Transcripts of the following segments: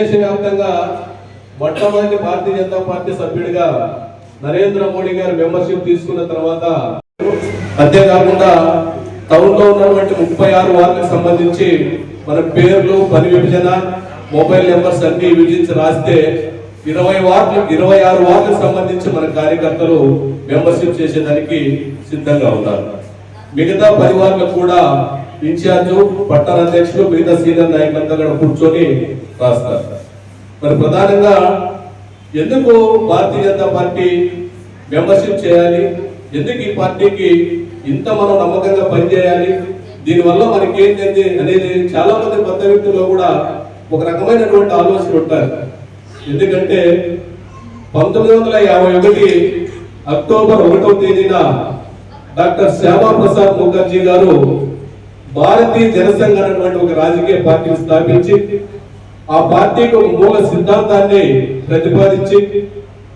దేశవ్యాప్తంగా మొట్టమొదటి భారతీయ జనతా పార్టీ సభ్యుడిగా నరేంద్ర మోడీ గారు మెంబర్షిప్ తీసుకున్న తర్వాత అంతేకాకుండా టౌన్లో ఉన్నటువంటి ముప్పై ఆరు వార్డులకు సంబంధించి మన పేర్లు పని విభజన మొబైల్ నెంబర్స్ అన్ని విభజించి రాస్తే ఇరవై వార్డులు ఇరవై ఆరు వార్డులకు సంబంధించి మన కార్యకర్తలు మెంబర్షిప్ చేసేదానికి సిద్ధంగా ఉన్నారు. మిగతా పది వార్డులకు కూడా ఇన్ఛార్జ్ పట్టణ అధ్యక్షులు మిగతా సీనియర్ నాయకులంతా కూడా కూర్చొని రాస్తారు. మరి ప్రధానంగా ఎందుకు భారతీయ జనతా పార్టీ మెంబర్షిప్ చేయాలి? ఎందుకు ఈ పార్టీకి ఇంత మనం నమ్మకంగా పనిచేయాలి? దీనివల్ల మనకి ఏంటంటే అనేది చాలా మంది కొత్త వ్యక్తుల్లో కూడా ఒక రకమైనటువంటి ఆలోచన ఉంటారు. ఎందుకంటే పంతొమ్మిది వందల యాభై ఒకటి అక్టోబర్ ఒకటవ తేదీన డాక్టర్ శ్యామా ప్రసాద్ ముఖర్జీ గారు భారతీయ జనసంఘ అనేటువంటి ఒక రాజకీయ పార్టీని స్థాపించి ఆ పార్టీకి ఒక మూల సిద్ధాంతాన్ని ప్రతిపాదించి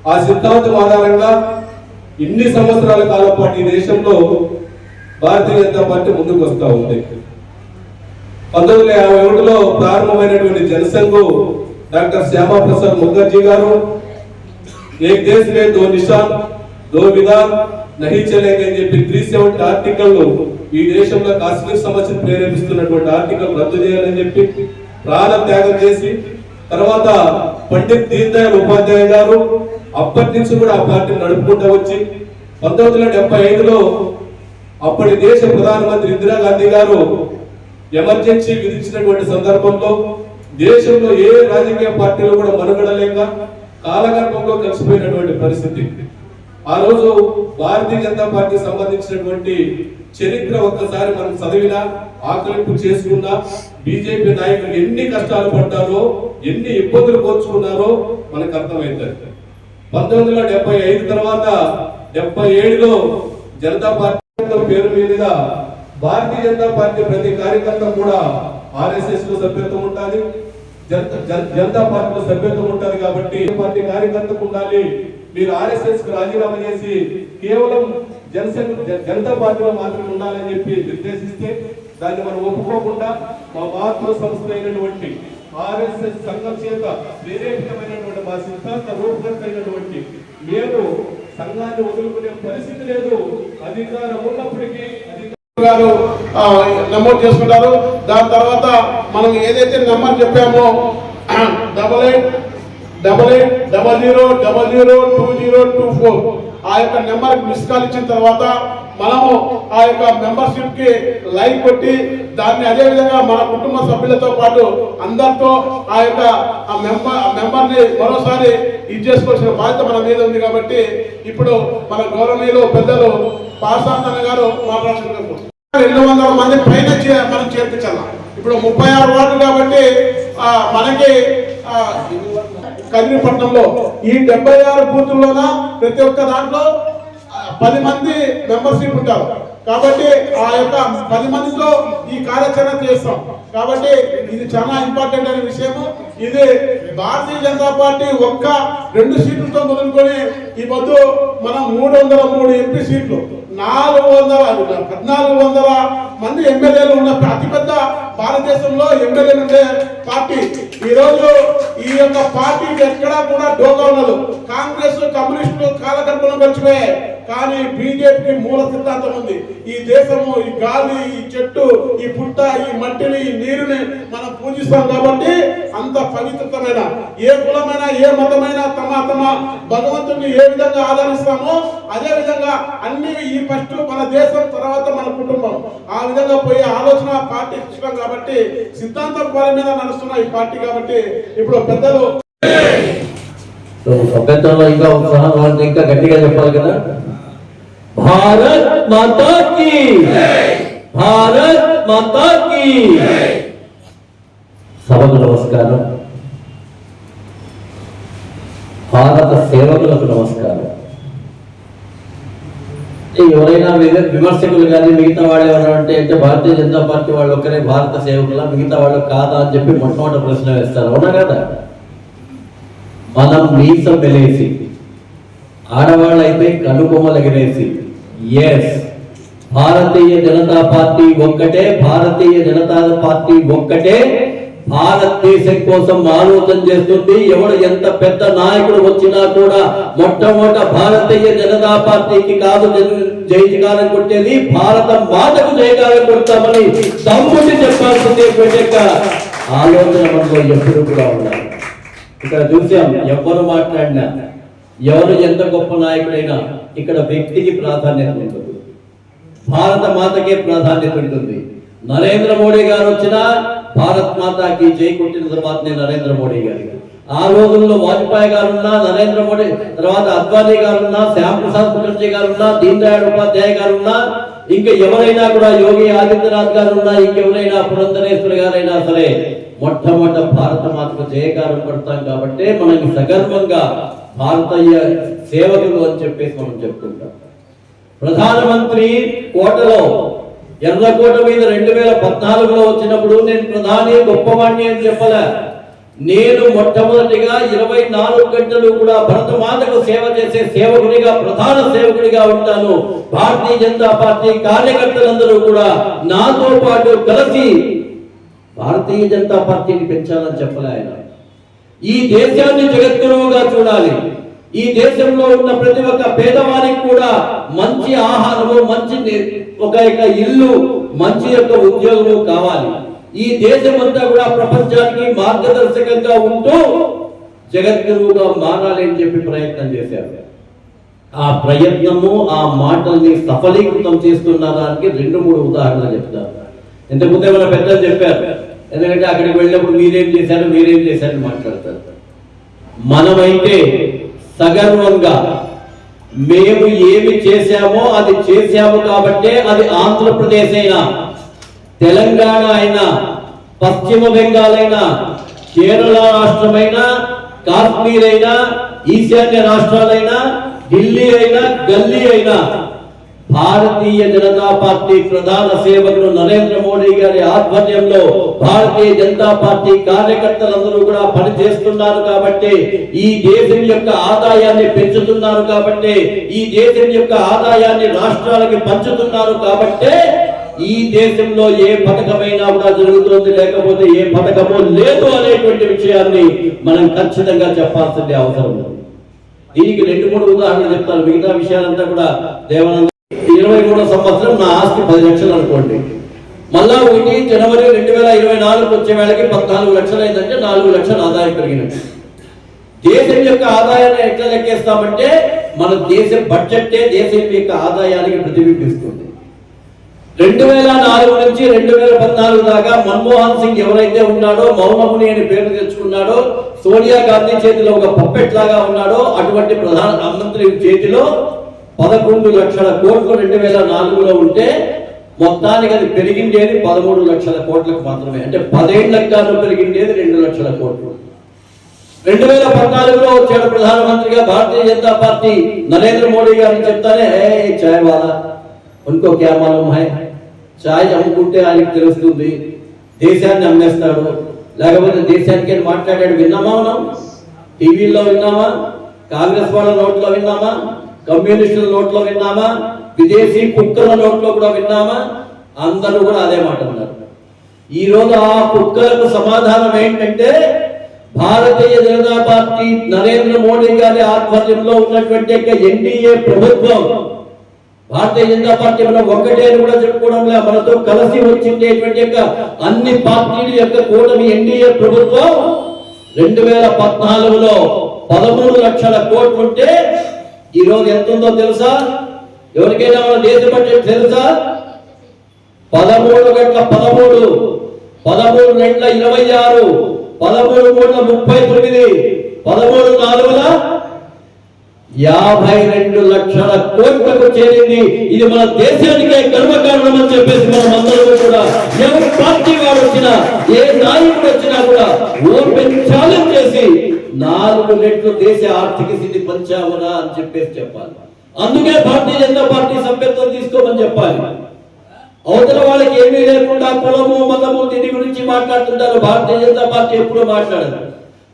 ఆ సిద్ధాంతం ఆధారంగా ఇన్ని సంవత్సరాల కాలం పాటు ఈ దేశంలో భారతీయ జనతా పార్టీ ముందుకు వస్తూ ఉంది. పంతొమ్మిది వందల యాభై ఒకటిలో ప్రారంభమైనటువంటి జనసంఘ్ డాక్టర్ శ్యామాప్రసాద్ ముఖర్జీ గారు ఏక్ దేశ్ దో నిషాన్ దో విధాన్ నహించలేదని చెప్పి త్రీ సెవెంటీ ఆర్టికల్లో ఈ దేశంలో కాశ్మీర్ సమస్యను ప్రేరేపిస్తున్నటువంటి ఆర్టికల్ రద్దు చేయాలని చెప్పి ప్రాణ త్యాగం చేసి తర్వాత పండిత్ దీన్ దయాళ్ ఉపాధ్యాయ గారు అప్పటి నుంచి కూడా ఆ పార్టీని నడుపుకుంటూ వచ్చి పంతొమ్మిది వందల డెబ్బై ఐదులో అప్పటి దేశ ప్రధానమంత్రి ఇందిరాగాంధీ గారు ఎమర్జెన్సీ విధించినటువంటి సందర్భంలో దేశంలో ఏ రాజకీయ పార్టీలు కూడా మనుగడలేక కాలగర్భంలో కలిసిపోయినటువంటి పరిస్థితి. ఆ రోజు భారతీయ జనతా పార్టీ సంబంధించినటువంటి చరిత్ర ఒక్కసారి మనం చదివినా ఆకలింపు చేసుకున్నా బీజేపీ నాయకులు ఎన్ని కష్టాలు పడ్డారో ఎన్ని ఇబ్బందులు కోర్చుకున్నారో మనకు అర్థమవుతుంది పంతొమ్మిది వందల డెబ్బై ఐదు తర్వాత డెబ్బై ఏడులో జనతా పార్టీ పేరు మీదుగా భారతీయ జనతా పార్టీ ప్రతి కార్యకర్త కూడా ఆర్ఎస్ఎస్లో సభ్యత్వం ఉండాలి జనతా జనతా పార్టీలో సభ్యత్వం ఉంటుంది కాబట్టి పార్టీ కార్యకర్తకు ఉండాలి మీరు ఆర్ఎస్ఎస్కు రాజీనామా చేసి కేవలం జనసేన జనతా పార్టీలో మాత్రమే ఉండాలని చెప్పి నిర్దేశిస్తే దాన్ని మనం ఒప్పుకోకుండా మా మహాత్మ సంస్థ అయినటువంటి ఆర్ఎస్ఎస్ సంఘం చేత ప్రేరేపితమైనటువంటి మా సిద్ధాంత రూపకర్త అయినటువంటి మేము సంఘాన్ని వదులుకునే పరిస్థితి లేదు. అధికారం ఉన్నప్పటికీ గారు నమోదు చేసుకుంటారు. దాని తర్వాత మనం ఏదైతే నెంబర్ చెప్పామో double eight double eight double zero double zero two zero two four. ఆ యొక్క నెంబర్ మిస్ కాల్ ఇచ్చిన తర్వాత మనము ఆ యొక్క మెంబర్షిప్కి లైక్ కొట్టి దాన్ని అదే విధంగా మన కుటుంబ సభ్యులతో పాటు అందరితో ఆ యొక్క ఆ మెంబర్ మెంబర్ని మరోసారి ఇది చేసుకోవాల్సిన బాధ్యత మన మీద ఉంది కాబట్టి ఇప్పుడు మన గౌరవనీయులు పెద్దలు పాసాంతన గారు మాట్లాడుతున్నారు. రెండు వందల మంది పైన మనం చేర్పించాలి? ఇప్పుడు ముప్పై ఆరు వార్డు కాబట్టి మనకి కదిరిపట్నంలో ఈ డెబ్బై ఆరు బూతుల్లోన ప్రతి ఒక్క దాంట్లో పది మంది మెంబర్షిప్ ఉంటారు. కాబట్టి ఆ యొక్క పది మందితో ఈ కార్యాచరణ చేస్తాం. కాబట్టి ఇది చాలా ఇంపార్టెంట్ అనే విషయము. ఇది భారతీయ జనతా పార్టీ ఒక్క రెండు సీట్లతో మొదలుకొని ఈ మధ్య మనం మూడు వందల మూడు ఎంపీ సీట్లు. నాలుగు వందల పద్నాలుగు వందల మంది ఎమ్మెల్యేలు ఉన్న అతిపెద్ద భారతదేశంలో ఎమ్మెల్యేలు ఉండే పార్టీ. ఈరోజు ఈ యొక్క పార్టీకి ఎక్కడా కూడా డోకా ఉండదు. కాంగ్రెస్ కమ్యూనిస్టులు కాలగర్భంలో గడిచిపోయాయి కానీ బీజేపీకి మూల సిద్ధాంతం ఉంది. ఈ దేశము ఈ గాలి ఈ చెట్టు ఈ పుట్ట ఈ మట్టిని ఈ నీరుని మనం పూజిస్తాం కాబట్టి అంత పవిత్రమైన ఏ కులమైన ఏ మతమైన తమ తమ భగవంతుని ఏ విధంగా ఆదరిస్తామో అదే విధంగా అన్ని ఈ ఫస్ట్ మన దేశం తర్వాత మన కుటుంబం. ఆ విధంగా పోయే ఆలోచన పార్టీ ఇష్టం కాబట్టి సిద్ధాంతం వారి మీద నడుస్తున్న ఈ పార్టీ కాబట్టి ఇప్పుడు పెద్దలు సో ఇంకా ఉత్సాహం వాళ్ళని ఇంకా గట్టిగా చెప్పాలి కదా? భారత్ మాతా కీ భారత్ మాతా కీ సభకు నమస్కారం. భారత సేవకులకు నమస్కారం. ఎవరైనా విమ- విమర్శకులు కానీ మిగతా వాళ్ళు ఎవరైనా అంటే అంటే భారతీయ జనతా పార్టీ వాళ్ళు ఒక్కరే భారత సేవకుల మిగతా వాళ్ళు కాదా అని చెప్పి మొట్టమొదటి ప్రశ్న వేస్తారు. అవునా కదా? మనం మీసం వెలేసి ఆడవాళ్ళైతే కనుబొమ్మలు ఎగరేసి ఎస్ భారతీయ జనతా పార్టీ ఒక్కటే భారతీయ జనతా పార్టీ ఒక్కటే. భారతదేశం కోసం ఆలోచన చేస్తుంది. ఎవడు ఎంత పెద్ద నాయకుడు వచ్చినా కూడా మొట్టమొదట భారతీయ జనతా పార్టీకి కాదు జన- కొట్టేది భారత మాతకు జయకారం కొడతామని తమ్ముడిని చెప్పాల్సిందే పెట్టక ఆలోచన మనలో ఎప్పుడు కూడా ఉండాలి. ఇక్కడ చూసాం ఎవరు మాట్లాడినా ఎవరు ఎంత గొప్ప నాయకుడైనా ఇక్కడ వ్యక్తికి ప్రాధాన్యత ఉంటుంది. భారత మాతకే ప్రాధాన్యత ఉంటుంది. నరేంద్ర మోడీ గారు వచ్చినా భారత్ మాతకి జై కొట్టిన తర్వాతనే నరేంద్ర మోడీ గారి. ఆ రోజుల్లో వాజ్పేయి గారు ఉన్నా నరేంద్ర మోడీ తర్వాత అద్వానీ గారు ఉన్నా శ్యామ్ ప్రసాద్ ముఖర్జీ గారు ఉన్నా దీన్ దయాళ్ ఉపాధ్యాయ గారు ఉన్నా ఇంకా ఎవరైనా కూడా యోగి ఆదిత్యనాథ్ గారు ఉన్నా ఇంకెవరైనా పురంధరేశ్వర గారైనా సరే మొట్టమొదట భారత మాతకు జయకారం పడతాం కాబట్టి మనకి సగర్వంగా భారతీయ సేవకులు అని చెప్పేసి మనం చెప్పుకుంటాం. ప్రధానమంత్రి కోటలో ఎర్రకోట మీద రెండు వేల పద్నాలుగులో వచ్చినప్పుడు నేను ప్రధాని గొప్పవాణ్ణి అని చెప్పలే. నేను మొట్టమొదటిగా ఇరవై నాలుగు గంటలు కూడా భరత మాతకు సేవ చేసే సేవకుడిగా ప్రధాన సేవకుడిగా ఉంటాను. భారతీయ జనతా పార్టీ కార్యకర్తలందరూ కూడా నాతో పాటు కలిసి భారతీయ జనతా పార్టీని పెంచాలని చెప్పలే ఆయన. ఈ దేశాన్ని జగద్గురువుగా చూడాలి. ఈ దేశంలో ఉన్న ప్రతి ఒక్క పేదవానికి కూడా మంచి ఆహారము మంచి ఒక యొక్క ఇల్లు మంచి యొక్క ఉద్యోగము కావాలి. ఈ దేశం అంతా కూడా ప్రపంచానికి మార్గదర్శకంగా ఉంటూ జగద్గురువుగా మారాలి అని చెప్పి ప్రయత్నం చేశారు. ఆ ప్రయత్నము ఆ మాటల్ని సఫలీకృతం చేస్తున్న దానికి రెండు మూడు ఉదాహరణలు చెప్తారు. ఇంతకుముందే మన పెద్దలు చెప్పారు? ఎందుకంటే అక్కడికి వెళ్ళినప్పుడు మీరేం చేశారు? మీరేం చేశారని మాట్లాడతారు. మనమైతే సగర్వంగా మేము ఏమి చేశామో అది చేశాము కాబట్టే అది ఆంధ్రప్రదేశ్ అయినా తెలంగాణ అయినా పశ్చిమ బెంగాల్ అయినా కేరళ రాష్ట్రమైనా కాశ్మీర్ అయినా ఈశాన్య రాష్ట్రాలైనా ఢిల్లీ అయినా గల్లీ అయినా భారతీయ జనతా పార్టీ ప్రధాన సేవకుడు నరేంద్ర మోడీ గారి ఆధ్వర్యంలో భారతీయ జనతా పార్టీ కార్యకర్తలందరూ కూడా పనిచేస్తున్నారు కాబట్టి ఈ దేశం యొక్క ఆదాయాన్ని పెంచుతున్నారు కాబట్టి ఈ దేశం యొక్క ఆదాయాన్ని రాష్ట్రాలకి పంచుతున్నారు కాబట్టే ఈ దేశంలో ఏ పథకమైనా కూడా జరుగుతుంది లేకపోతే ఏ పథకమో లేదు అనేటువంటి విషయాన్ని మనం ఖచ్చితంగా చెప్పాల్సిన అవసరం ఉంది దీనికి రెండు మూడు ఉదాహరణలు చెప్తాను. మిగతా విషయాలంతా కూడా దేవానంద ఇరవై మూడో సంవత్సరం నా ఆస్తి పది లక్షలు అనుకోండి. మళ్ళా ఒకటి జనవరి రెండు వేల ఇరవై నాలుగు వచ్చే వేళకి పద్నాలుగు లక్షలు అయిందంటే నాలుగు లక్షల ఆదాయం పెరిగినట్టు. దేశం యొక్క ఆదాయాన్ని ఎట్లా లెక్కేస్తామంటే మన దేశ బడ్జెట్టే దేశం యొక్క ఆదాయానికి ప్రతిబింబిస్తుంది. రెండు వేల నాలుగు నుంచి రెండు వేల పద్నాలుగు దాకా మన్మోహన్ సింగ్ ఎవరైతే ఉన్నాడో మౌనముని అని పేరు తెచ్చుకున్నాడో సోనియా గాంధీ చేతిలో ఒక పప్పెట్ లాగా ఉన్నాడో అటువంటి ప్రధాన మంత్రి చేతిలో పదకొండు లక్షల కోట్లు రెండు వేల నాలుగులో ఉంటే మొత్తానికి అది పెరిగిండేది పదమూడు లక్షల కోట్లకు మాత్రమే. అంటే పదేళ్ళకు గాను పెరిగిండేది రెండు లక్షల కోట్లు. రెండు వేల పద్నాలుగులో వచ్చాడు ప్రధానమంత్రిగా భారతీయ జనతా పార్టీ. నరేంద్ర మోడీ గారు చెప్తానే చాయ్ వాలా ఉన్కో క్యా హై? చాయ్ అమ్ముకుంటే ఆయనకు తెలుస్తుంది. దేశాన్ని అమ్మేస్తాడు. లేకపోతే దేశానికి మాట్లాడాడు విన్నామా మనం? టీవీల్లో విన్నామా? కాంగ్రెస్ వాళ్ళ నోట్లో విన్నామా? కమ్యూనిస్టుల నోట్లో విన్నామా? విదేశీ కుక్కల నోట్లో కూడా విన్నామా? అందరూ కూడా అదే మాట అన్నారు. ఈ రోజు ఆ కుక్కలకు సమాధానం ఏంటంటే భారతీయ జనతా పార్టీ నరేంద్ర మోడీ గారి ఆధ్వర్యంలో ఉన్నటువంటి ఎన్డీఏ ప్రభుత్వం భారతీయ జనతా పార్టీ మనం ఒక్కటే కూడా చెప్పుకోవడం లేదు. మనతో కలిసి వచ్చిండేటువంటి యొక్క అన్ని పార్టీల యొక్క కూటమి ఎన్డీఏ ప్రభుత్వం రెండు వేల పద్నాలుగులో పదమూడు లక్షల కోట్లు ఉంటే ఈ రోజు ఎంత ఉందో తెలుసా? ఎవరికైనా మన దేశ బడ్జెట్ తెలుసా? పదమూడు గంటల పదమూడు పదమూడు గంటల ఇరవై ఆరు పదమూడు కోట్ల ముప్పై తొమ్మిది పదమూడు నాలుగుల యాభై రెండు లక్షల కోట్లకు చేరింది. ఇది మన దేశానికే గర్వకారణం అని చెప్పేసి మనం అందరూ కూడా ఎవరి పార్టీ వాడు వచ్చినా ఏ నాయకుడు వచ్చినా కూడా ఓపెన్ ఛాలెంజ్ చేసి నాలుగు రెట్లు దేశ ఆర్థిక స్థితి పంచామరా అని చెప్పేసి చెప్పాలి. అందుకే భారతీయ జనతా పార్టీ సభ్యత్వం తీసుకోమని చెప్పాలి. అవతల వాళ్ళకి ఏమీ లేకుండా కులము మతము దీని గురించి మాట్లాడుతుంటారు. భారతీయ జనతా పార్టీ ఎప్పుడూ మాట్లాడదు.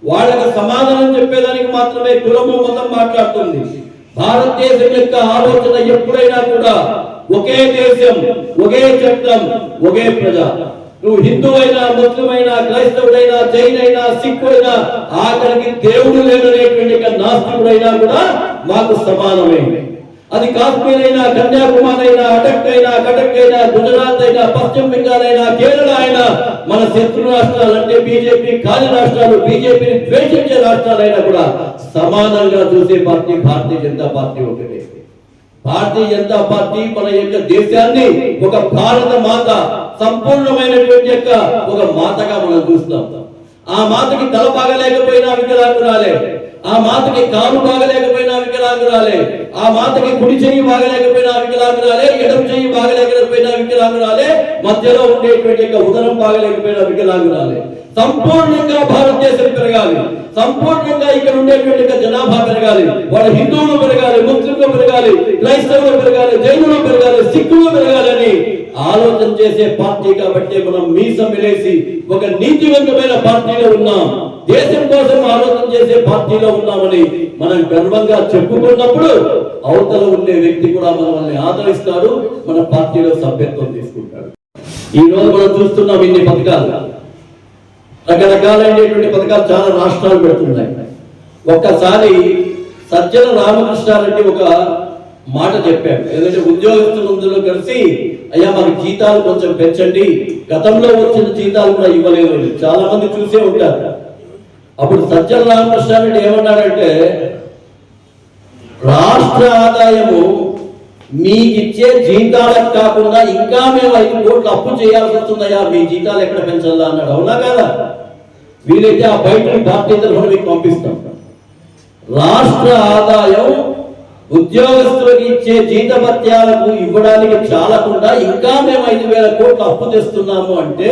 వాళ్ళకి సమాధానం చెప్పేదానికి మాత్రమే కులము మతం మాట్లాడుతుంది. భారతదేశం యొక్క ఆలోచన ఎప్పుడైనా కూడా ఒకే దేశం ఒకే చట్టం ఒకే ప్రజ. నువ్వు హిందూ అయినా ముస్లిం అయినా క్రైస్తవుడైనా జైన్ అయినా సిక్కు అయినా ఆఖరికి దేవుడు లేదనేటువంటి నాస్తికుడైనా కూడా మాకు సమానమే. అది కాశ్మీర్ అయినా కన్యాకుమారి అయినా అటక్ అయినా కటక్ అయినా గుజరాత్ అయినా పశ్చిమ బెంగాల్ అయినా కేరళ అయినా మన శత్రు రాష్ట్రాలు అంటే బీజేపీ కాని రాష్ట్రాలు బీజేపీని ద్వేషించే రాష్ట్రాలైనా కూడా సమానంగా చూసే పార్టీ భారతీయ జనతా పార్టీ ఒకటి. భారతీయ జనతా పార్టీ మన యొక్క దేశాన్ని ఒక భారత మాత సంపూర్ణమైనటువంటి యొక్క ఒక మాతగా మనం చూస్తాం ఆ మాతకి తలపాగలేకపోయినా వికలాంగురాలే ఆ మాతకి కాలు బాగలేకపోయినా వికలాంగురాలే. ఆ మాతకి కుడి చెయ్యి బాగలేకపోయినా వికలాంగురాలే. ఎడమ చెయ్యి బాగలేకపోయినా వికలాంగురాలే. మధ్యలో ఉండేటువంటి యొక్క ఉదరం బాగలేకపోయినా వికలాంగురాలే. సంపూర్ణంగా భారతదేశం పెరగాలి. సంపూర్ణంగా ఇక్కడ ఉండేటువంటి జనాభా పెరగాలి. వాళ్ళ హిందువులు పెరగాలి ముస్లింలు పెరగాలి క్రైస్తవులు పెరగాలి జైనులు పెరగాలి సిక్కులు పెరగాలని ఆలోచన చేసే పార్టీ కాబట్టి మనం మీసం వెలేసి ఒక నీతివంతమైన పార్టీలో ఉన్నాం. దేశం కోసం ఆలోచన చేసే పార్టీలో ఉన్నామని మనం గర్వంగా చెప్పుకున్నప్పుడు అవతల ఉండే వ్యక్తి కూడా మనల్ని ఆదరిస్తాడు మన పార్టీలో సభ్యత్వం తీసుకుంటాడు. ఈ రోజు మనం చూస్తున్నాం ఇన్ని పథకాలు. రకరకాలైనటువంటి పథకాలు చాలా రాష్ట్రాలు పెడుతున్నాయి. ఒక్కసారి సజ్జన రామకృష్ణారెడ్డి ఒక మాట చెప్పాడు. ఏదంటే ఉద్యోగస్తులందరూ కలిసి అయ్యా మాకు జీతాలు కొంచెం పెంచండి. గతంలో వచ్చిన జీతాలు కూడా ఇవ్వలేదు. అని. చాలా మంది చూసే ఉంటారు. అప్పుడు సజ్జన రామకృష్ణారెడ్డి ఏమన్నాడంటే రాష్ట్ర ఆదాయము మీకిచ్చే జీతాలకు కాకుండా ఇంకా మేము ఐదు కోట్లు అప్పు చేయాల్సి వస్తుందయ్యా. మీ జీతాలు ఎక్కడ పెంచాలా అన్నాడు. అవునా కదా? వీలైతే ఆ బయట పార్టీ కూడా మీకు పంపిస్తాం. రాష్ట్ర ఆదాయం ఉద్యోగస్తులకు ఇచ్చే జీతభత్యాలకు ఇవ్వడానికి చాలకుండా ఇంకా మేము ఐదు వేల కోట్లు అప్పు తెస్తున్నాము అంటే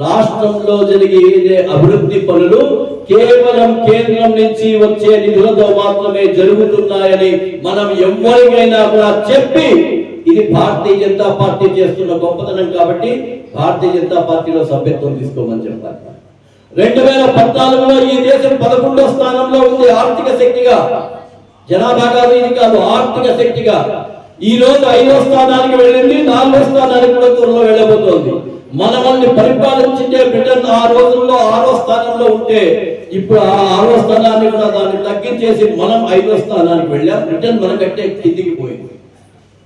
రాష్ట్రంలో జరిగే అభివృద్ధి పనులు కేవలం కేంద్రం నుంచి వచ్చే నిధులతో మాత్రమే జరుగుతున్నాయని మనం ఎవరికైనా కూడా చెప్పి ఇది భారతీయ జనతా పార్టీ చేస్తున్న గొప్పతనం కాబట్టి భారతీయ జనతా పార్టీలో సభ్యత్వం తీసుకోమని చెప్పాలి. రెండు వేల పద్నాలుగులో ఈ దేశం పదకొండో స్థానంలో ఉంది ఆర్థిక శక్తిగా. జనాభా కాదు ఇది కాదు ఆర్థిక శక్తిగా. ఈ రోజు ఐదో స్థానానికి వెళ్ళింది నాలుగో స్థానానికి కూడా త్వరలో వెళ్ళబోతోంది. మనల్ని పరిపాలించే బ్రిటన్ ఆ రోజుల్లో ఆరో స్థానంలో ఉంటే ఇప్పుడు ఆ ఆరో స్థానాన్ని కూడా దాన్ని తగ్గించేసి మనం ఐదో స్థానానికి వెళ్ళాం. బ్రిటన్ మనకంటే కిందికి పోయింది.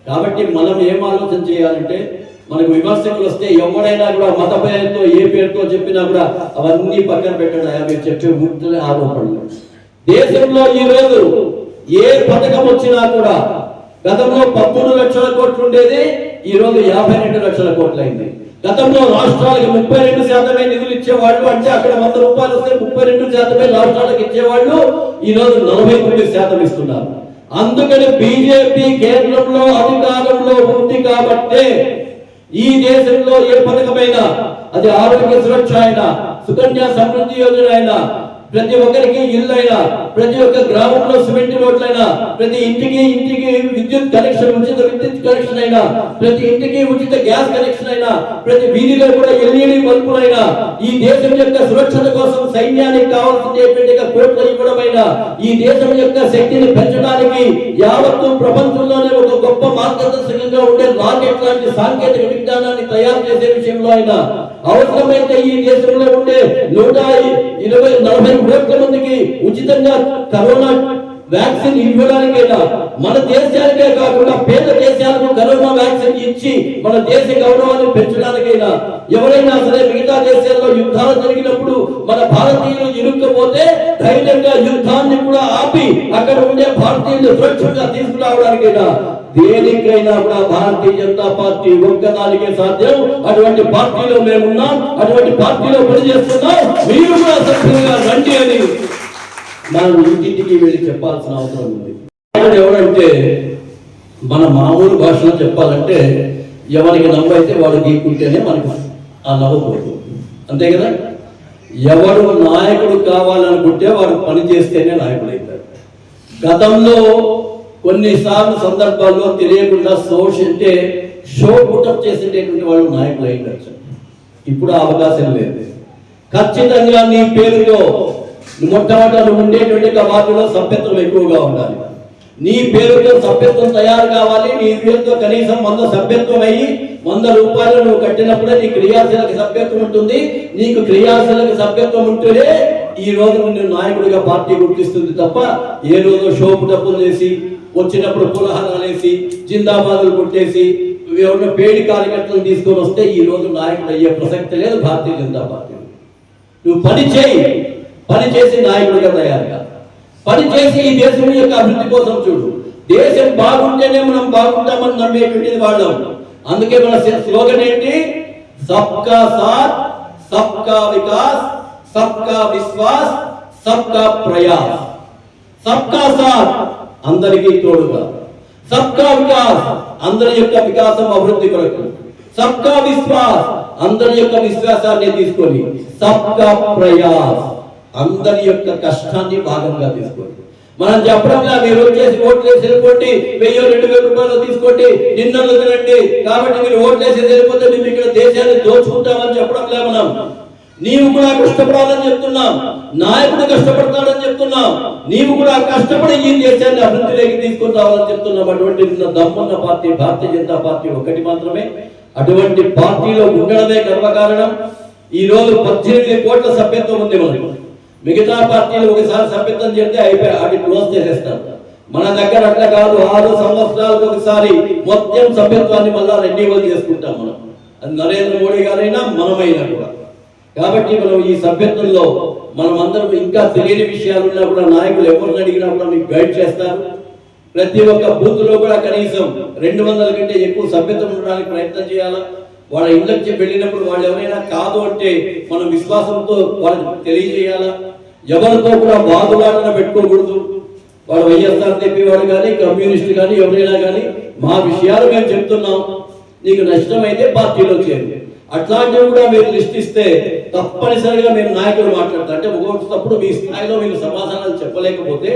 కాబట్టి మనం ఏం ఆలోచన చేయాలంటే మనకు విమర్శకులు వస్తే ఎవడైనా కూడా మత పేరుతో ఏ పేరుతో చెప్పినా కూడా అవన్నీ పక్కన పెట్టండి అయ్యా మీరు చెప్పే ముక్తులే ఆరోపణలు. దేశంలో ఈ రోజు ఏ పథకం వచ్చినా కూడా గతంలో పదమూడు లక్షల కోట్లు ఉండేది ఈ రోజు యాభై రెండు లక్షల కోట్లు అయింది గతంలో రాష్ట్రాలకు ముప్పై రెండు శాతమే నిధులు ఇచ్చేవాళ్ళు అంటే అక్కడ వంద రూపాయలు వస్తే ముప్పై రెండు శాతమే రాష్ట్రాలకు ఇచ్చేవాళ్ళు ఈ రోజు నలభై తొమ్మిది శాతం ఇస్తున్నారు. అందుకని బీజేపీ కేంద్రంలో అధికారంలో ఉంది కాబట్టే ఈ దేశంలో ఏ పథకమైనా అది ఆరోగ్య సురక్ష అయినా సుకన్య సమృద్ధి యోజన అయినా ప్రతి ఒక్కరికి ఇల్లు అయినా ప్రతి ఒక్క గ్రామంలో సిమెంట్ రోడ్లైనా ప్రతి ఇంటికి ఇంటికి విద్యుత్ కనెక్షన్ ఉచిత విద్యుత్ కనెక్షన్ అయినా ప్రతి ఇంటికి ఉచిత గ్యాస్ కనెక్షన్ అయినా ప్రతి వీధిలో కూడా ఎల్ఈడి బల్బులైనా ఈ దేశం యొక్క సురక్షత కోసం సైన్యానికి కావాల్సినటువంటి కోట్లు ఇవ్వడమైనా ఈ దేశం యొక్క శక్తిని పెంచడానికి యావత్తు ప్రపంచంలోనే ఒక గొప్ప మార్గదర్శకంగా ఉండే రాకెట్ లాంటి సాంకేతిక విజ్ఞానాన్ని తయారు చేసే విషయంలో అయినా అవసరమైతే ఈ దేశంలో ఉండే నూట ఇరవై నలభై కోట్ల మందికి ఉచితంగా కరోనా వ్యాక్సిన్ ఇవ్వడానికైనా మన దేశానికే కాకుండా పేద దేశాలకు కరోనా వ్యాక్సిన్ ఇచ్చి మన దేశ గౌరవాన్ని పెంచడానికైనా ఎవరైనా సరే మిగతా దేశాల్లో యుద్ధాలు జరిగినప్పుడు మన భారతీయులు ఇరుక్కపోతే ధైర్యంగా యుద్ధాన్ని కూడా ఆపి అక్కడ ఉండే భారతీయులు సురక్షంగా తీసుకురావడానికైనా దేనికైనా కూడా భారతీయ జనతా పార్టీ ఒక్కదానికే సాధ్యం. అటువంటి పార్టీలో మేమున్నాం అటువంటి పార్టీలో పనిచేస్తున్నాం. మీరు కూడా సభ్యులుగా రండి అని మనం ఇంటింటికి వెళ్ళి చెప్పాల్సిన అవసరం ఉంది. నాయకుడు ఎవరంటే మన మామూలు భాషలో చెప్పాలంటే ఎవరికి నవ్వు అయితే వాడు గీక్కుంటేనే మనకు ఆ నవ్వు అంతే కదా? ఎవడు నాయకుడు కావాలనుకుంటే వాడు పని చేస్తేనే నాయకుడు అవుతాడు గతంలో కొన్నిసార్లు సందర్భాల్లో తెలియకుండా సోష అంటే షో పుటప్ చేసేటటువంటి వాళ్ళు నాయకులు అయ్యిండొచ్చు ఇప్పుడు ఆ అవకాశం లేదు. ఖచ్చితంగా నీ పేరుతో మొట్టమొదటి నువ్వు ఉండేటువంటి వాటిలో సభ్యత్వం ఎక్కువగా ఉండాలి. నీ పేరుతో సభ్యత్వం తయారు కావాలి నీ పేరుతో కనీసం వంద సభ్యత్వం అయ్యి వంద రూపాయలు నువ్వు కట్టినప్పుడే నీ క్రియాశీలక సభ్యత్వం ఉంటుంది. నీకు క్రియాశీలక సభ్యత్వం ఉంటేనే ఈ రోజు నిన్ను నాయకుడిగా పార్టీ గుర్తిస్తుంది తప్ప ఏ రోజు షోపు డబ్బులు చేసి వచ్చినప్పుడు పులహారాలు వేసి జిందాబాదులు కొట్టేసి ఎవరిన పేడి కార్యకర్తలు తీసుకొని వస్తే ఈ రోజు నాయకుడు అయ్యే ప్రసక్తి లేదు భారతీయ జనతా పార్టీ నువ్వు పని చేయి. పనిచేసే నాయకుడిగా తయారుగా. పనిచేసి ఈ దేశం యొక్క అభివృద్ధి కోసం చూడు. దేశం బాగుంటేనే మనం బాగుంటామని నమ్మేటువంటిది వాళ్ళం. అందుకే మన స్లోగన్ ఏంటి? సబ్కా సాత్ సబ్కా వికాస్ సబ్కా విశ్వాస్ సబ్కా ప్రయాస్. సబ్కా సాత్ అందరికీ తోడుగా. సబ్కా వికాస్ అందరి యొక్క వికాసం అభివృద్ధి కొరకు. సబ్కా విశ్వాస్ అందరి యొక్క విశ్వాసాన్ని తీసుకొని సబ్కా ప్రయాస్. అందరి యొక్క కష్టాన్ని భాగంగా తీసుకోండి. మనం చెప్పడంలా మీరు వచ్చేసి ఓట్లు వేసి వెళ్ళిపోండి వెయ్యి రెండు వేల రూపాయలు తీసుకోండి నిన్న తినండి కాబట్టి మీరు ఓట్లు వేసి వెళ్ళిపోతే మేము ఇక్కడ దేశాన్ని దోచుకుంటామని చెప్పడంలే మనం. నీవు కూడా కష్టపడాలని చెప్తున్నాం. నాయకుడు కష్టపడతాడని చెప్తున్నాం. నీవు కూడా కష్టపడి ఈ దేశాన్ని అభివృద్ధిలోకి తీసుకుంటావని చెప్తున్నాం. అటువంటి నిన్న దమ్మున్న పార్టీ భారతీయ జనతా పార్టీ ఒకటి మాత్రమే. అటువంటి పార్టీలో ఉండడమే గర్వకారణం. ఈ రోజు పద్దెనిమిది కోట్ల సభ్యత్వం ఉంది మనకు. మిగతా పార్టీలు ఒకసారి సభ్యత్వం చేస్తే అయిపోయి అది క్లోజ్ చేసేస్తారు మన దగ్గర అట్లా కాదు ఆరు సంవత్సరాలకు ఒకసారి మొత్తం సభ్యత్వాన్ని మళ్ళా రెన్యూవల్ చేసుకుంటాం మనం. అది నరేంద్ర మోడీ గారైనా మనమైనా కూడా. కాబట్టి మనం ఈ సభ్యత్వంలో మనం అందరం ఇంకా తెలియని విషయాలు ఉన్నా కూడా నాయకులు ఎవరిని అడిగినా కూడా మీకు గైడ్ చేస్తారు. ప్రతి ఒక్క బూత్లో కూడా కనీసం రెండు వందల కంటే ఎక్కువ సభ్యత్వం ఉండడానికి ప్రయత్నం చేయాలా? వాళ్ళ ఇళ్ళకి వెళ్ళినప్పుడు వాళ్ళు ఎవరైనా కాదు అంటే మనం విశ్వాసంతో వాళ్ళకి తెలియజేయాలా? ఎవరితో కూడా వాదులాటన పెట్టుకోకూడదు. వాడు వైఎస్ఆర్ వాడు కానీ కమ్యూనిస్ట్ కానీ ఎవరైనా కానీ మా విషయాలు మేము చెప్తున్నాం. నీకు నష్టమైతే పార్టీలో చేరు. అట్లాంటివి కూడా మీరు లిస్ట్ ఇస్తే తప్పనిసరిగా మేము నాయకులు మాట్లాడతాం. అంటే ఒక్కొక్కప్పుడు మీ స్థాయిలో మీరు సమాధానాలు చెప్పలేకపోతే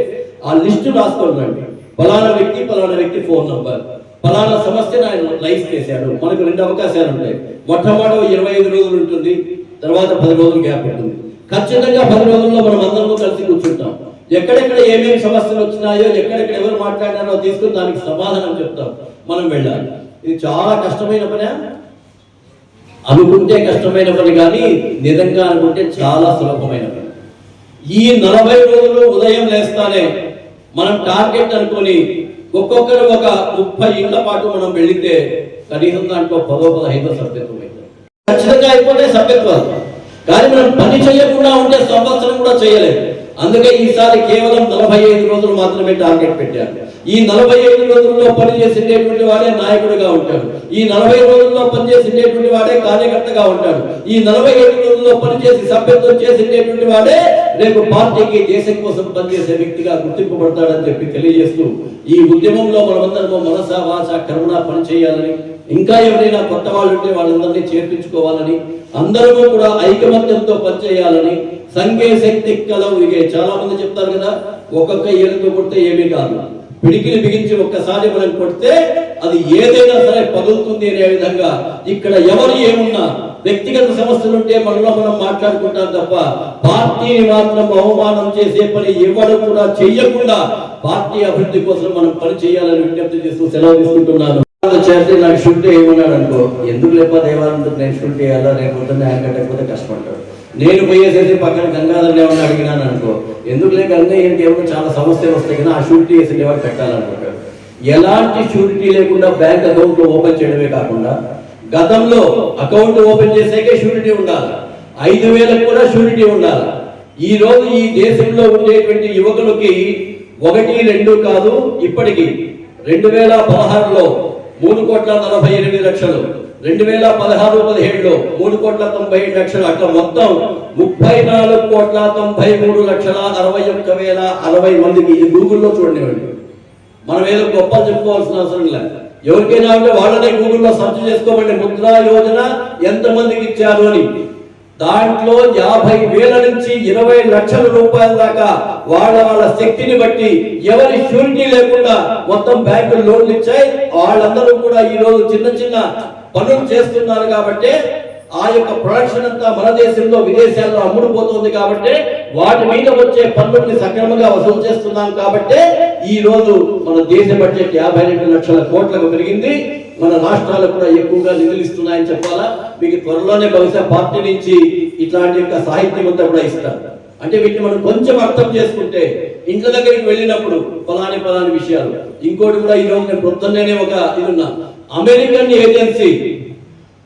ఆ లిస్టు రాసుకోండి ఫలానా వ్యక్తి ఫలానా వ్యక్తి ఫోన్ నంబర్. ఫలానా సమస్యను ఆయన లైఫ్ చేశాడు. మనకు రెండు అవకాశాలు ఉంటాయి. మొట్టమొదటి ఇరవై ఐదు రోజులు ఉంటుంది. తర్వాత పది రోజులు గ్యాప్ ఉంటుంది. ఖచ్చితంగా పది రోజుల్లో మనం అందరము కలిసి కూర్చుంటాం. ఎక్కడెక్కడ ఏమేమి సమస్యలు వచ్చినాయో ఎక్కడెక్కడ ఎవరు మాట్లాడారో తీసుకుని దానికి సమాధానం చెప్తాం. మనం వెళ్ళాలి. ఇది చాలా కష్టమైన పని. అనుకుంటే కష్టమైన పని కానీ నిజంగా అనుకుంటే చాలా సులభమైన పని. ఈ నలభై రోజులు ఉదయం లేస్తానే మనం టార్గెట్ అనుకొని ఒక్కొక్కరు ఒక ముప్పై ఇళ్ళ పాటు మనం వెళితే కనీసం దాంట్లో పదో పదహైదో సభ్యత్వం అవుతుంది. ఖచ్చితంగా అయిపోతే సభ్యత్వాలు కానీ మనం పని చేయకుండా ఉంటే సంవత్సరం కూడా చేయలేదు అందుకే ఈసారి కేవలం నలభై ఐదు రోజులు మాత్రమే టార్గెట్ పెట్టారు. ఈ నలభై ఐదు రోజుల్లో పనిచేసేటటువంటి వాడే నాయకుడిగా ఉంటాడు ఈ నలభై రోజుల్లో పనిచేసిండేటువంటి వాడే కార్యకర్తగా ఉంటాడు. ఈ నలభై ఏడు రోజుల్లో పనిచేసి సభ్యత్వం చేసిండేటువంటి వాడే రేపు పార్టీకి దేశం కోసం పనిచేసే వ్యక్తిగా గుర్తింపబడతాడని చెప్పి తెలియజేస్తూ ఈ ఉద్యమంలో మనమందరము మనస వాస కరుణ పనిచేయాలని ఇంకా ఎవరైనా కొత్త వాళ్ళు ఉంటే వాళ్ళందరినీ చేర్పించుకోవాలని అందరూ కూడా ఐకమత్యంతో పనిచేయాలని సంఘే శక్తి కలవు ఇగే చాలా మంది చెప్తారు కదా ఒక్కొక్క ఏలుతో కొడితే ఏమీ కాదు. పిడికిని బిగించి ఒక్కసారి మనం కొడితే అది ఏదైనా సరే పగులుతుంది అనే విధంగా ఇక్కడ ఎవరు ఏమున్నా వ్యక్తిగత సమస్యలుంటే మనలో మనం మాట్లాడుకుంటాం తప్ప పార్టీని మాత్రం అవమానం చేసే పని ఎవరు కూడా చెయ్యకుండా పార్టీ అభివృద్ధి కోసం మనం పని చేయాలని విజ్ఞప్తి చేస్తూ సెలవు తీసుకుంటున్నాను. చేస్తే నాకు షూట్ ఏమన్నాడు అనుకో. ఎందుకు లేపా దేవాలయంతో నేను షూట్ చేయాలా? రేపు ఆయన కట్టకపోతే కష్టపడ్డాడు. నేను పోయేసేసి పక్కన గంగాధర్ ఏమన్నా అడిగినాను అనుకో. ఎందుకు లేక ఏంటి? ఏమో చాలా సమస్యలు వస్తాయి కదా ఆ షూరిటీ వేసి లేవని పెట్టాలనుకుంటాడు. ఎలాంటి షూరిటీ లేకుండా బ్యాంక్ అకౌంట్ ఓపెన్ చేయడమే కాకుండా గతంలో అకౌంట్ ఓపెన్ చేసాకే షూరిటీ ఉండాలి. ఐదు వేలకు కూడా షూరిటీ ఉండాలి. ఈ రోజు ఈ దేశంలో ఉండేటువంటి యువకులకి ఒకటి రెండు కాదు ఇప్పటికి రెండు వేల పదహారులో మూడు కోట్ల నలభై ఎనిమిది లక్షలు. రెండు వేల పదహారు పదిహేడులో మూడు కోట్ల తొంభై ఏడు లక్షలు. అట్లా మొత్తం ముప్పై నాలుగు కోట్ల తొంభై మూడు లక్షల అరవై ఒక్క వేల అరవై మందికి ఇది గూగుల్లో చూడండి మనం ఏదో గొప్ప చెప్పుకోవాల్సిన అవసరం లేదు. ఎవరికైనా ఉంటే వాళ్ళనే గూగుల్లో సెర్చ్ చేసుకోమండి ముద్రా యోజన ఎంతమందికి ఇచ్చారు అని. దాంట్లో యాభై వేల నుంచి ఇరవై లక్షల రూపాయల దాకా వాళ్ళ వాళ్ళ శక్తిని బట్టి ఎవరి షూరిటీ లేకుండా మొత్తం బ్యాంకులు లోన్లు ఇచ్చాయి. వాళ్ళందరూ కూడా ఈ రోజు చిన్న చిన్న పనులు చేస్తున్నారు కాబట్టి ఆ యొక్క ప్రొడక్షన్ అంతా మన దేశంలో విదేశాల్లో అమ్ముడుపోతుంది కాబట్టి వాటి మీద వచ్చే పన్నుల్ని సక్రమంగా వసూలు చేస్తున్నాం కాబట్టి ఈ రోజు మన దేశ బడ్జెట్ యాభై రెండు లక్షల కోట్లకు పెరిగింది. మన రాష్ట్రాలకు కూడా ఎక్కువగా నిధులు ఇస్తున్నాయని చెప్పాలా? మీకు త్వరలోనే బహుశా పార్టీ నుంచి ఇట్లాంటి యొక్క సాహిత్యం అంతా కూడా ఇస్తారు. అంటే వీటిని మనం కొంచెం అర్థం చేసుకుంటే ఇంట్ల దగ్గరికి వెళ్ళినప్పుడు ఫలాని ఫలాని విషయాలు. ఇంకోటి కూడా ఈ రోజు నేను పొద్దున్నేనే ఒక ఇది ఉన్నా. American agency.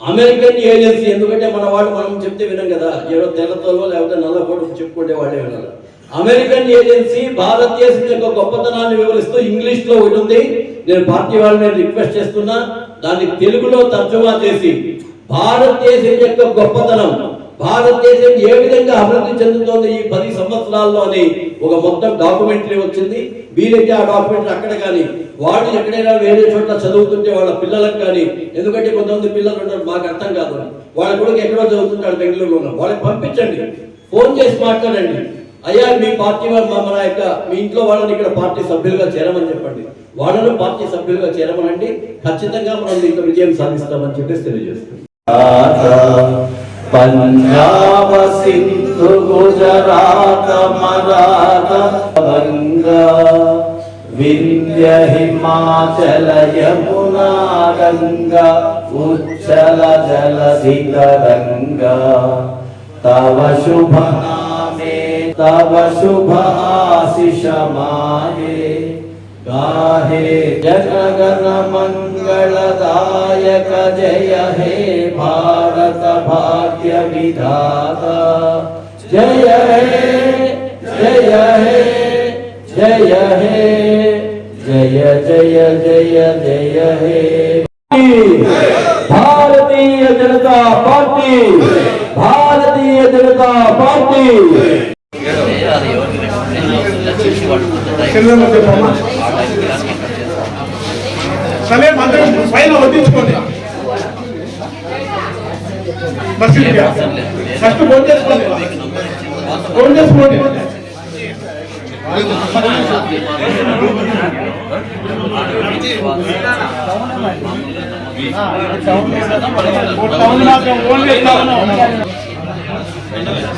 American agency. ఎందుకంటే మన వాళ్ళు మనం చెప్తే వినం కదా ఏదో తెల్లతోలో లేకపోతే నల్ల కోటు చెప్పుకుంటే వాళ్ళే వినాలి. అమెరికన్ ఏజెన్సీ భారతదేశం యొక్క గొప్పతనాన్ని వివరిస్తూ ఇంగ్లీష్లో ఒకటి ఉంది. నేను పార్టీ వాళ్ళని రిక్వెస్ట్ చేస్తున్నా. దాన్ని తెలుగులో తర్జుమా చేసి భారతదేశం యొక్క గొప్పతనం భారతదేశం ఏ విధంగా అభివృద్ధి చెందుతోంది ఈ పది సంవత్సరాల్లో అని ఒక మొత్తం డాక్యుమెంటరీ వచ్చింది. వీరైతే ఆ డాక్యుమెంటరీ అక్కడ కానీ వాళ్ళు ఎక్కడైనా వేరే చోట్ల చదువుతుంటే వాళ్ళ పిల్లలకు కానీ ఎందుకంటే కొంతమంది పిల్లలు ఉంటారు మాకు అర్థం కాదు. వాళ్ళ కొడుకు ఎక్కడో చదువుతుంటాడు బెంగళూరులో ఉన్నారు. వాళ్ళకి పంపించండి. ఫోన్ చేసి మాట్లాడండి. అయ్యా మీ పార్టీ వాళ్ళు మా- మన యొక్క మీ ఇంట్లో వాళ్ళని ఇక్కడ పార్టీ సభ్యులుగా చేరమని చెప్పండి. వాళ్ళను పార్టీ సభ్యులుగా చేరమనండి. ఖచ్చితంగా మనం దీంట్లో విజయం సాధిస్తామని చెప్పేసి తెలియజేస్తాం పంజాబ సింధు గుజరాత మరాఠ గంగా వింధ్య హిమాచల యమునా గంగా ఉచ్చల జలధి తరంగా తవ శుభ నామే తవ శుభ ఆశిష మాయే गाहे जनगण मंगलदायक जय हे भारत भाग्य विधाता। जय हे जय हे जय हे, जय जय जय जय हे। Bharatiya Janata party, Bharatiya Janata party. చిన్న చెప్పమ్మా సరే అందరం పైన వడ్డించుకోండి. ఫస్ట్ ఫోన్ చేసుకోండి. ఫోన్ చేసుకోండి. టౌన్ మాత్రం ఓన్లీ ধন্যবাদ।